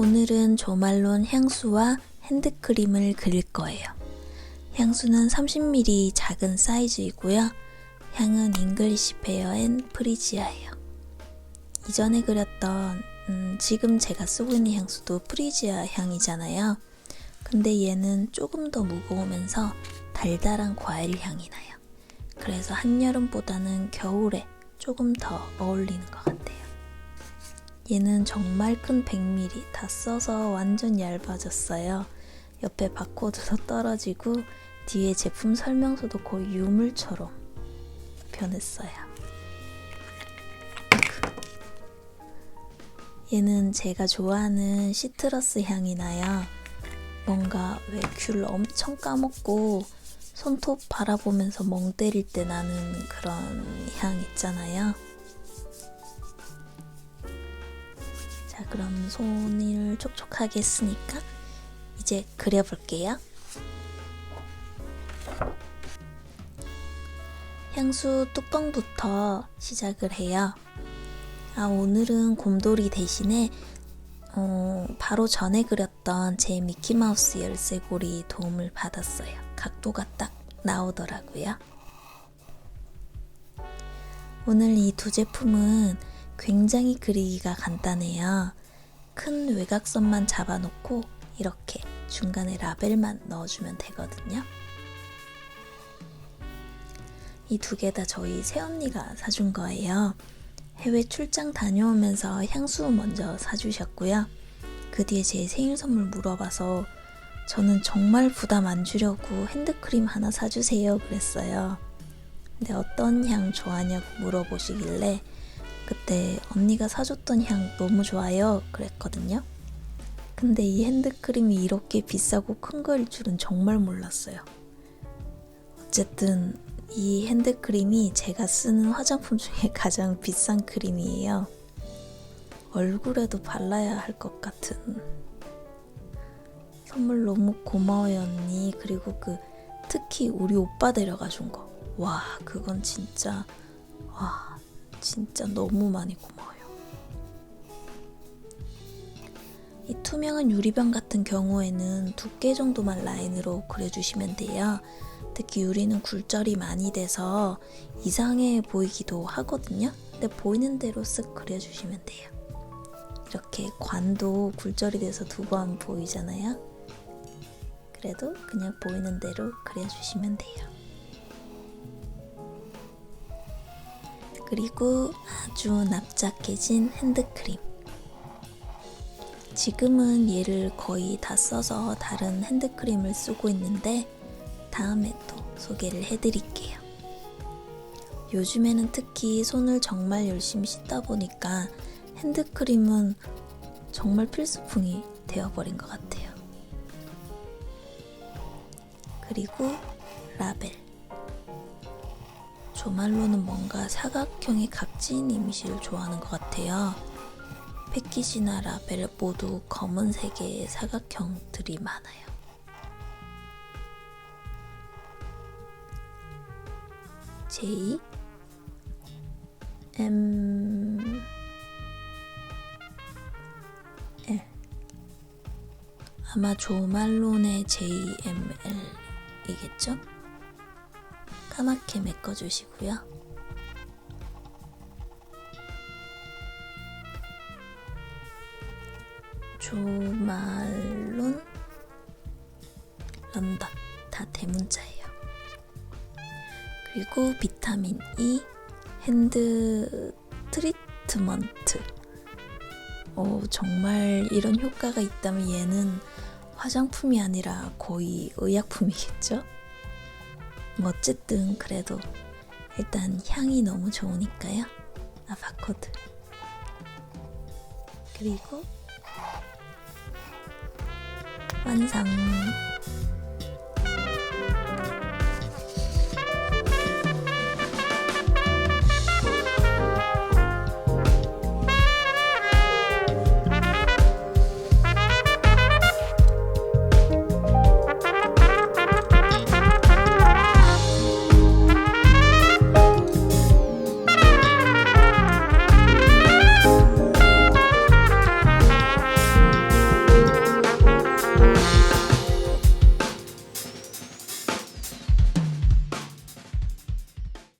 오늘은 조말론 향수와 핸드크림을 그릴 거예요. 향수는 30ml 작은 사이즈이고요. 향은 잉글리시 페어 앤 프리지아예요. 이전에 그렸던 음, 지금 제가 쓰고 있는 향수도 프리지아 향이잖아요. 근데 얘는 조금 더 무거우면서 달달한 과일 향이 나요. 그래서 한여름보다는 겨울에 조금 더 어울리는 것 같아요. 얘는 정말 큰 100ml 다 써서 완전 얇아졌어요. 옆에 바코드도 떨어지고 뒤에 제품 설명서도 거의 유물처럼 변했어요. 얘는 제가 좋아하는 시트러스 향이 나요. 뭔가 왜 귤 엄청 까먹고 손톱 바라보면서 멍 때릴 때 나는 그런 향 있잖아요. 자, 그럼 손을 촉촉하게 했으니까 이제 그려볼게요. 향수 뚜껑부터 시작을 해요. 아, 오늘은 곰돌이 대신에 어, 바로 전에 그렸던 제 미키마우스 열쇠고리 도움을 받았어요. 각도가 딱 나오더라고요. 오늘 이 두 제품은 굉장히 그리기가 간단해요. 큰 외곽선만 잡아놓고 이렇게 중간에 라벨만 넣어주면 되거든요. 이 두 개 다 저희 새언니가 사준 거예요. 해외 출장 다녀오면서 향수 먼저 사주셨고요. 그 뒤에 제 생일 선물 물어봐서 저는 정말 부담 안 주려고 핸드크림 하나 사주세요 그랬어요. 근데 어떤 향 좋아하냐고 물어보시길래 그때 언니가 사줬던 향 너무 좋아요 그랬거든요. 근데 이 핸드크림이 이렇게 비싸고 큰 거일 줄은 정말 몰랐어요. 어쨌든 이 핸드크림이 제가 쓰는 화장품 중에 가장 비싼 크림이에요. 얼굴에도 발라야 할 것 같은. 선물 너무 고마워요, 언니. 그리고 그, 특히 우리 오빠 데려가 준 거. 와, 그건 진짜, 와, 진짜 너무 많이 고마워요. 이 투명한 유리병 같은 경우에는 두께 정도만 라인으로 그려주시면 돼요. 특히 유리는 굴절이 많이 돼서 이상해 보이기도 하거든요. 근데 보이는 대로 쓱 그려주시면 돼요. 이렇게 관도 굴절이 돼서 두 번 보이잖아요. 그래도 그냥 보이는 대로 그려주시면 돼요. 그리고 아주 납작해진 핸드크림. 지금은 얘를 거의 다 써서 다른 핸드크림을 쓰고 있는데 다음에 또 소개를 해드릴게요. 요즘에는 특히 손을 정말 열심히 씻다 보니까 핸드크림은 정말 필수품이 되어버린 것 같아요. 그리고 라벨. 조말로는 뭔가 사각형의 각진 이미지를 좋아하는 것 같아요. 패키지나 라벨 모두 검은색의 사각형들이 많아요. J M L 아마 조말론의 JML이겠죠? 까맣게 메꿔주시고요. 조말론 런던 다 대문자예요. 그리고 비타민 E 핸드 트리트먼트. 어, 정말 이런 효과가 있다면 얘는 화장품이 아니라 거의 의약품이겠죠? 뭐 어쨌든 그래도 일단 향이 너무 좋으니까요. 아, 바코드. 그리고 완성.